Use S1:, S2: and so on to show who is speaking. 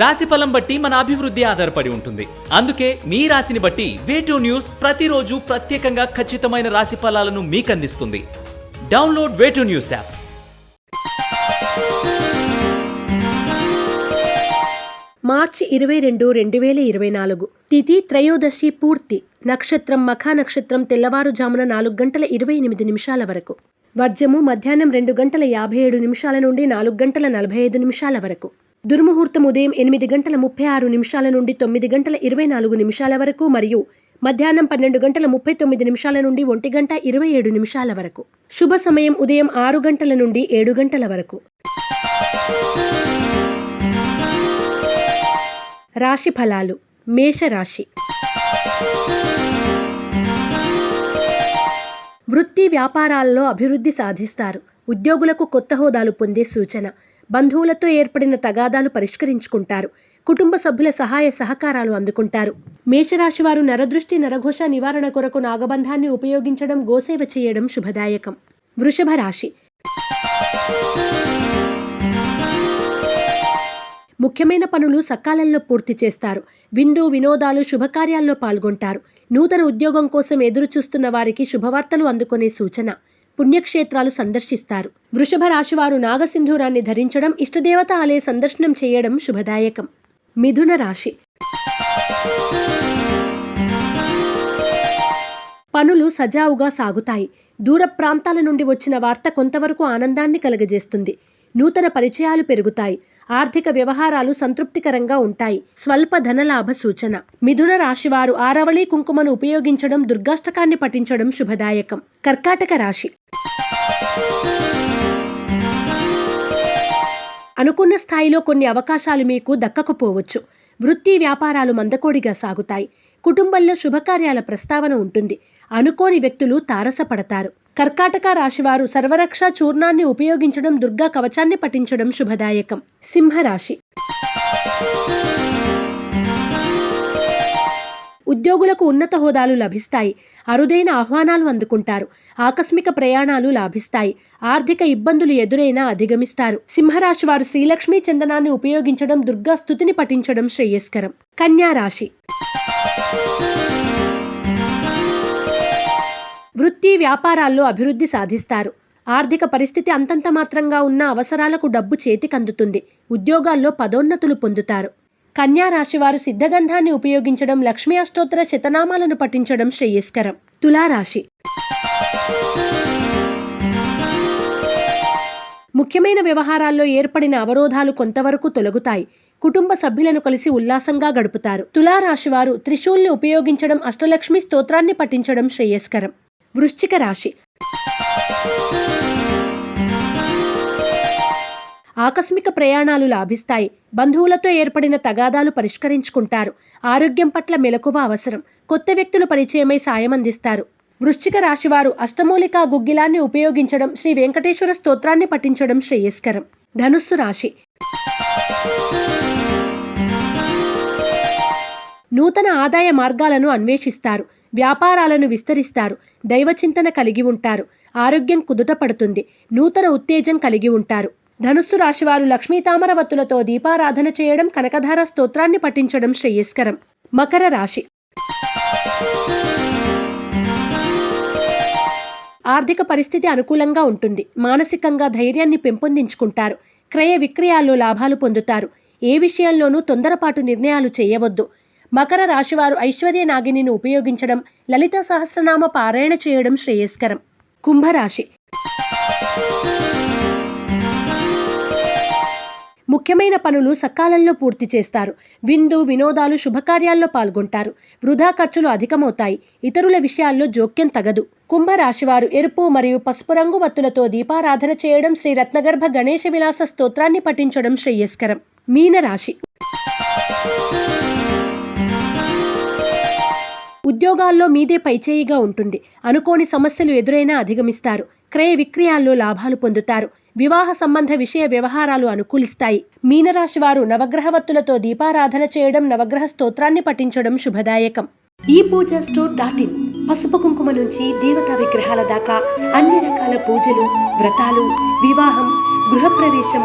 S1: రాశి ఫలం బట్టి మన అభివృద్ధి ఆధారపడి ఉంటుంది. అందుకే మీ రాశిని బట్టి వేటూ న్యూస్ ప్రతిరోజు ప్రత్యేకంగా ఖచ్చితమైన రాశి ఫలాలను మీకు అందిస్తుంది download way two news app
S2: మార్చి ఇరవై రెండు రెండు వేల ఇరవై నాలుగు. తిథి త్రయోదశి పూర్తి. నక్షత్రం మఖా నక్షత్రం తెల్లవారుజామున నాలుగు గంటల ఇరవై ఎనిమిది నిమిషాల వరకు. వర్జము మధ్యాహ్నం రెండు గంటల యాభై ఏడు నిమిషాల నుండి నాలుగు గంటల నలభై ఐదు నిమిషాల వరకు. దుర్ముహూర్తం ఉదయం ఎనిమిది గంటల ముప్పై ఆరు నిమిషాల నుండి తొమ్మిది గంటల ఇరవై నాలుగు నిమిషాల వరకు మరియు మధ్యాహ్నం పన్నెండు గంటల ముప్పై తొమ్మిది నిమిషాల నుండి ఒంటి గంట ఇరవై ఏడు నిమిషాల వరకు. శుభ సమయం ఉదయం ఆరు గంటల నుండి ఏడు గంటల వరకు. రాశి ఫలాలు. మేషరాశి. వృత్తి వ్యాపారాల్లో అభివృద్ధి సాధిస్తారు. ఉద్యోగులకు కొత్త హోదాలు పొందే సూచన. బంధువులతో ఏర్పడిన తగాదాలు పరిష్కరించుకుంటారు. కుటుంబ సభ్యుల సహాయ సహకారాలు అందుకుంటారు. మేషరాశి వారు నరదృష్టి నరఘోష నివారణ కొరకు నాగబంధాన్ని ఉపయోగించడం గోసేవ చేయడం శుభదాయకం. వృషభ రాశి. ముఖ్యమైన పనులు సకాలంలో పూర్తి చేస్తారు. విందు వినోదాలు శుభకార్యాల్లో పాల్గొంటారు. నూతన ఉద్యోగం కోసం ఎదురు చూస్తున్న వారికి శుభవార్తలు అందుకునే సూచన. పుణ్యక్షేత్రాలు సందర్శిస్తారు. వృషభ రాశివారు నాగసింధూరాన్ని ధరించడం ఇష్టదేవత ఆలయ సందర్శనం చేయడం శుభదాయకం. మిథున రాశి. పనులు సజావుగా సాగుతాయి. దూర ప్రాంతాల నుండి వచ్చిన వార్త కొంతవరకు ఆనందాన్ని కలగజేస్తుంది. నూతన పరిచయాలు పెరుగుతాయి. ఆర్థిక వ్యవహారాలు సంతృప్తికరంగా ఉంటాయి. స్వల్ప ధనలాభ సూచన. మిథున రాశివారు ఆరవళి కుంకుమను ఉపయోగించడం దుర్గాష్టకాన్ని పఠించడం శుభదాయకం. కర్కాటక రాశి. అనుకున్న స్థాయిలో కొన్ని అవకాశాలు మీకు దక్కకపోవచ్చు. వృత్తి వ్యాపారాలు మందకోడిగా సాగుతాయి. కుటుంబంలో శుభకార్యాల ప్రస్తావన ఉంటుంది. అనుకోని వ్యక్తులు తారసపడతారు. కర్కాటక రాశివారు సర్వరక్ష చూర్ణాన్ని ఉపయోగించడం దుర్గా కవచాన్ని పఠించడం శుభదాయకం. సింహరాశి. ఉద్యోగులకు ఉన్నత హోదాలు లభిస్తాయి. అరుదైన ఆహ్వానాలు అందుకుంటారు. ఆకస్మిక ప్రయాణాలు లాభిస్తాయి. ఆర్థిక ఇబ్బందులు ఎదురైనా అధిగమిస్తారు. సింహరాశి వారు శ్రీలక్ష్మీ చందనాన్ని ఉపయోగించడం దుర్గా స్థుతిని పఠించడం శ్రేయస్కరం. కన్యా రాశి వ్యాపారాల్లో అభివృద్ధి సాధిస్తారు. ఆర్థిక పరిస్థితి అంతంత మాత్రంగా ఉన్న అవసరాలకు డబ్బు చేతికందుతుంది. ఉద్యోగాల్లో పదోన్నతులు పొందుతారు. కన్యా రాశి వారు సిద్ధగంధాన్ని ఉపయోగించడం లక్ష్మీ అష్టోత్తర శతనామాలను పఠించడం శ్రేయస్కరం. తులారాశి. ముఖ్యమైన వ్యవహారాల్లో ఏర్పడిన అవరోధాలు కొంతవరకు తొలగుతాయి. కుటుంబ సభ్యులను కలిసి ఉల్లాసంగా గడుపుతారు. తులారాశి వారు త్రిశూల్ని ఉపయోగించడం అష్టలక్ష్మి స్తోత్రాన్ని పఠించడం శ్రేయస్కరం. వృశ్చిక రాశి. ఆకస్మిక ప్రయాణాలు లాభిస్తాయి. బంధువులతో ఏర్పడిన తగాదాలు పరిష్కరించుకుంటారు. ఆరోగ్యం పట్ల మెలకువ అవసరం. కొత్త వ్యక్తులు పరిచయమై సాయం అందిస్తారు. వృశ్చిక రాశివారు అష్టమూలిక గుగ్గిలాన్ని ఉపయోగించడం శ్రీ వెంకటేశ్వర స్తోత్రాన్ని పఠించడం శ్రేయస్కరం. ధనుస్సు రాశి. నూతన ఆదాయ మార్గాలను అన్వేషిస్తారు. వ్యాపారాలను విస్తరిస్తారు. దైవచింతన కలిగి ఉంటారు. ఆరోగ్యం కుదుట పడుతుంది. నూతన ఉత్తేజం కలిగి ఉంటారు. ధనుస్సు రాశివారు లక్ష్మీ తామరవత్తులతో దీపారాధన చేయడం కనకధార స్తోత్రాన్ని పఠించడం శ్రేయస్కరం. మకర రాశి. ఆర్థిక పరిస్థితి అనుకూలంగా ఉంటుంది. మానసికంగా ధైర్యాన్ని పెంపొందించుకుంటారు. క్రయ విక్రయాల్లో లాభాలు పొందుతారు. ఏ విషయంలోనూ తొందరపాటు నిర్ణయాలు చేయవద్దు. మకర రాశివారు ఐశ్వర్య నాగిని ఉపయోగించడం లలిత సహస్రనామ పారాయణ చేయడం శ్రేయస్కరం. కుంభరాశి. ముఖ్యమైన పనులు సకాలంలో పూర్తి చేస్తారు. విందు వినోదాలు శుభకార్యాల్లో పాల్గొంటారు. వృధా ఖర్చులు అధికమవుతాయి. ఇతరుల విషయాల్లో జోక్యం తగదు. కుంభరాశివారు ఎరుపు మరియు పసుపు రంగు వత్తులతో దీపారాధన చేయడం శ్రీ రత్నగర్భ గణేశ విలాస స్తోత్రాన్ని పఠించడం శ్రేయస్కరం. మీనరాశి. ఉద్యోగాల్లో మీదే పైచేయిగా ఉంటుంది. అనుకోని సమస్యలు ఎదురైనా అధిగమిస్తారు. క్రయ విక్రయాల్లో లాభాలు పొందుతారు. వివాహ సంబంధ విషయ వ్యవహారాలు అనుకూలిస్తాయి. మీనరాశి వారు నవగ్రహవత్తులతో దీపారాధన చేయడం నవగ్రహ స్తోత్రాన్ని పఠించడం శుభదాయకం. ఈ పూజ స్టోర్ డాట్ ఇన్. పసుపు కుంకుమ నుంచి దేవతా విగ్రహాల దాకా అన్ని రకాల పూజలు వ్రతాలు వివాహం గృహప్రవేశం